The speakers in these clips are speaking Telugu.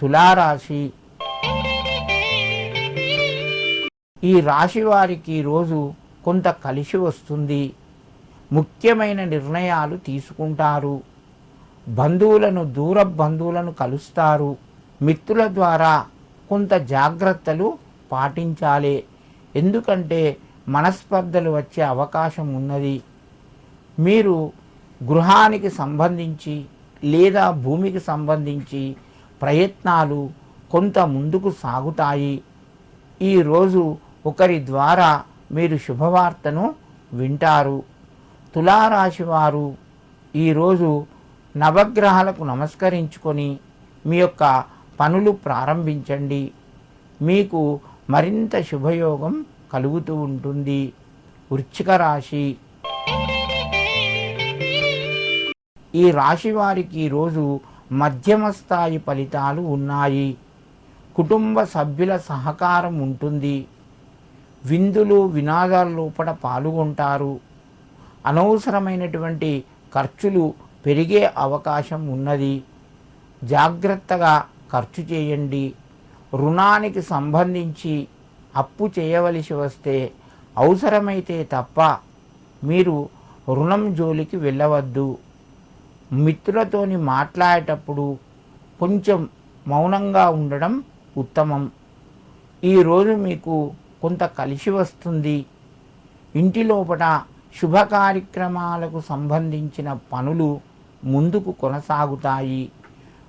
తులారాశి. ఈ రాశి వారికి రోజు కొంత కలిసి వస్తుంది. ముఖ్యమైన నిర్ణయాలు తీసుకుంటారు. బంధువులను దూర బంధువులను కలుస్తారు. మిత్రుల ద్వారా కొంత జాగ్రత్తలు పాటించాలి. ఎందుకంటే మనస్పర్ధలు వచ్చే అవకాశం ఉన్నది. మీరు గృహానికి సంబంధించి లేదా భూమికి సంబంధించి ప్రయత్నాలు కొంత ముందుకు సాగుతాయి. ఈరోజు ఒకరి ద్వారా మీరు శుభవార్తను వింటారు. తులారాశి వారు ఈరోజు నవగ్రహాలకు నమస్కరించుకొని మీ యొక్క పనులు ప్రారంభించండి. మీకు మరింత శుభయోగం కలుగుతూ ఉంటుంది. వృచ్చిక రాశి. ఈ రాశి వారికి ఈరోజు మధ్యమ స్థాయి ఫలితాలు ఉన్నాయి. కుటుంబ సభ్యుల సహకారం ఉంటుంది. విందులు వినాదాల లోపల పాల్గొంటారు. అనవసరమైనటువంటి ఖర్చులు పెరిగే అవకాశం ఉన్నది. జాగ్రత్తగా ఖర్చు చేయండి. రుణానికి సంబంధించి అప్పు చేయవలసి వస్తే అవసరమైతే తప్ప మీరు రుణం జోలికి వెళ్ళవద్దు. మిత్రులతోని మాట్లాడేటప్పుడు కొంచెం మౌనంగా ఉండడం ఉత్తమం. ఈరోజు మీకు కొంత కలిసి వస్తుంది. ఇంటి లోపల శుభ కార్యక్రమాలకు సంబంధించిన పనులు ముందుకు కొనసాగుతాయి.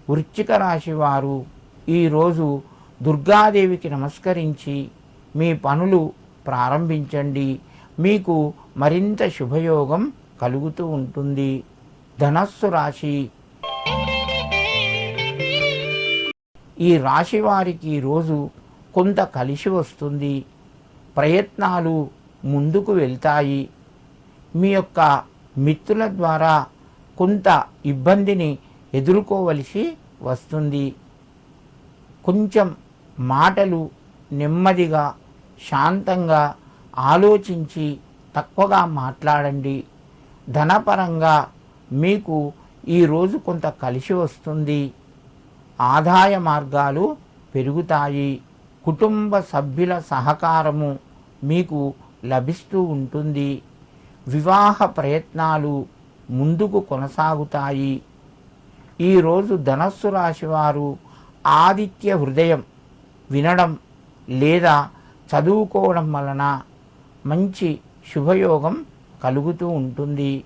వృశ్చిక రాశి వారు ఈరోజు దుర్గాదేవికి నమస్కరించి మీ పనులు ప్రారంభించండి. మీకు మరింత శుభయోగం కలుగుతూ ఉంటుంది. ధనస్సు రాశి. ఈ రాశి వారికి ఈరోజు కొంత కలిసి వస్తుంది. ప్రయత్నాలు ముందుకు వెళ్తాయి. మీ యొక్క మిత్రుల ద్వారా కొంత ఇబ్బందిని ఎదుర్కోవలసి వస్తుంది. కొంచెం మాటలు నెమ్మదిగా శాంతంగా ఆలోచించి తక్కువగా మాట్లాడండి. ధనపరంగా మీకు ఈరోజు కొంత కలిసి వస్తుంది. ఆదాయ మార్గాలు పెరుగుతాయి. కుటుంబ సభ్యుల సహకారము మీకు లభిస్తూ ఉంటుంది. వివాహ ప్రయత్నాలు ముందుకు కొనసాగుతాయి. ఈరోజు ధనస్సు రాశి వారు ఆదిత్య హృదయం వినడం లేదా చదువుకోవడం వలన మంచి శుభయోగం కలుగుతూ ఉంటుంది.